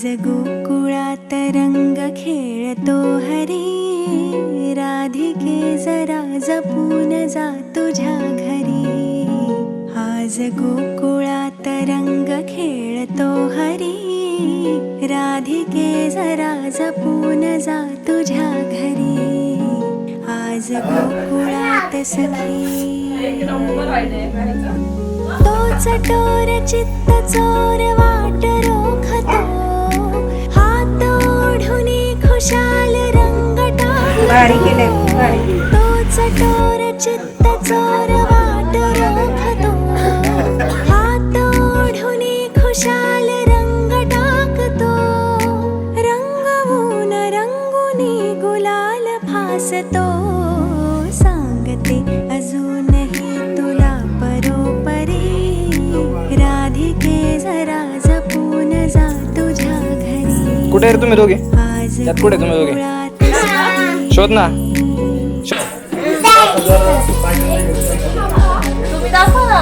आज गोकुळात रंग खेळतो हरी. राधिके जरा जपून जा तुझ्या घरी. आज गोकुळात रंग खेळतो हरी. राधिके जरा जपून जा तुझ्या घरी. आज गोकुळात सखी तोच टोर चित्त चोर वाट रोखतो. टाकतो तोच टोर चित्त चोर वाट रोखतो. हात ओढुनी खुशाल रंग टाकतो. रंगवून रंगुनी गुलाल फासतो. सांगते अजूनही तुला परोपरी. राधिके जरा जपून जा तुझ्या घरी. कुठे रे तुम्ही दोघे? त्यात कुठे तुम्ही दोघे? শোধ না তুমি দেখো না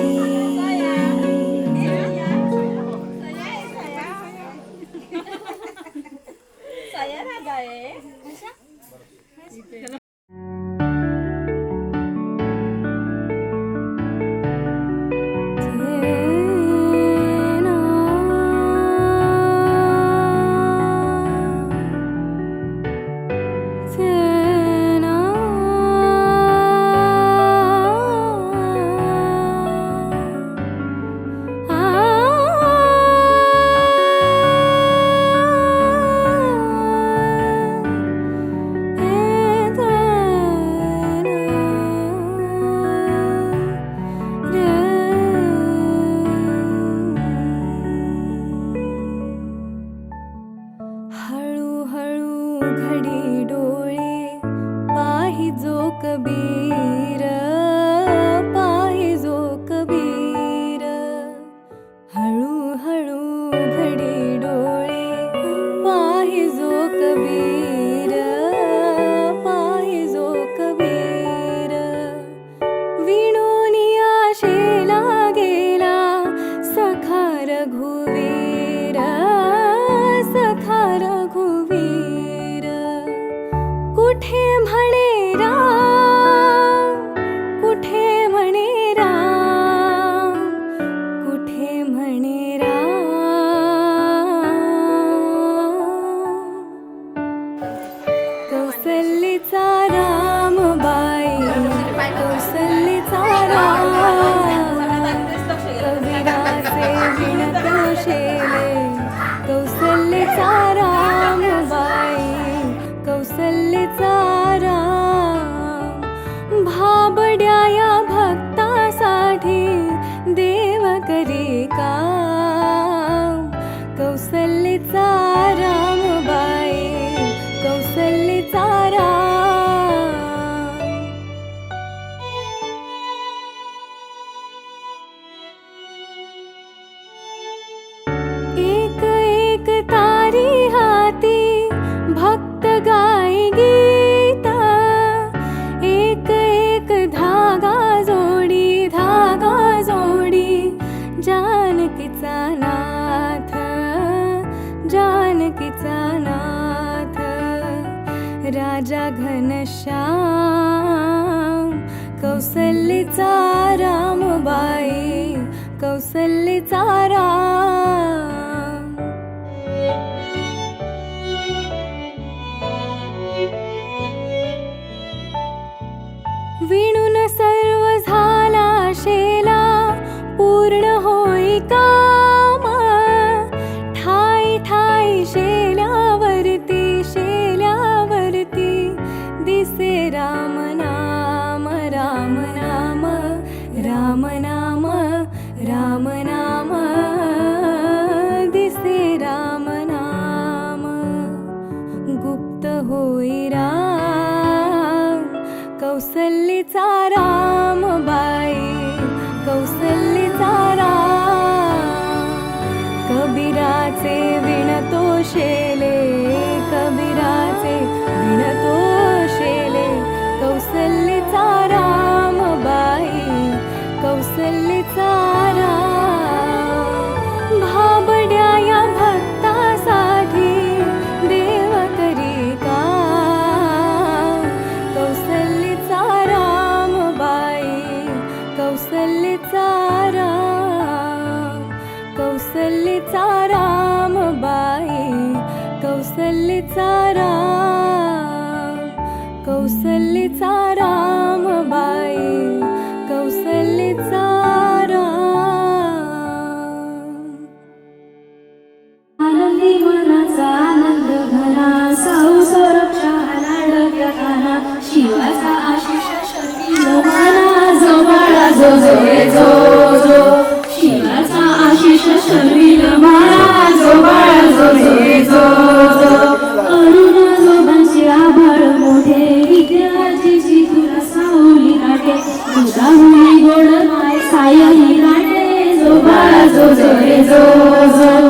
see. कबीर ले जा नशा कौसल्लीचा Rambai कौसल्लीचा Ram कबीराचे विणतो शेले कबीराचे Zo, zo, zo, zo, zo.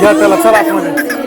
Gata la sala con él.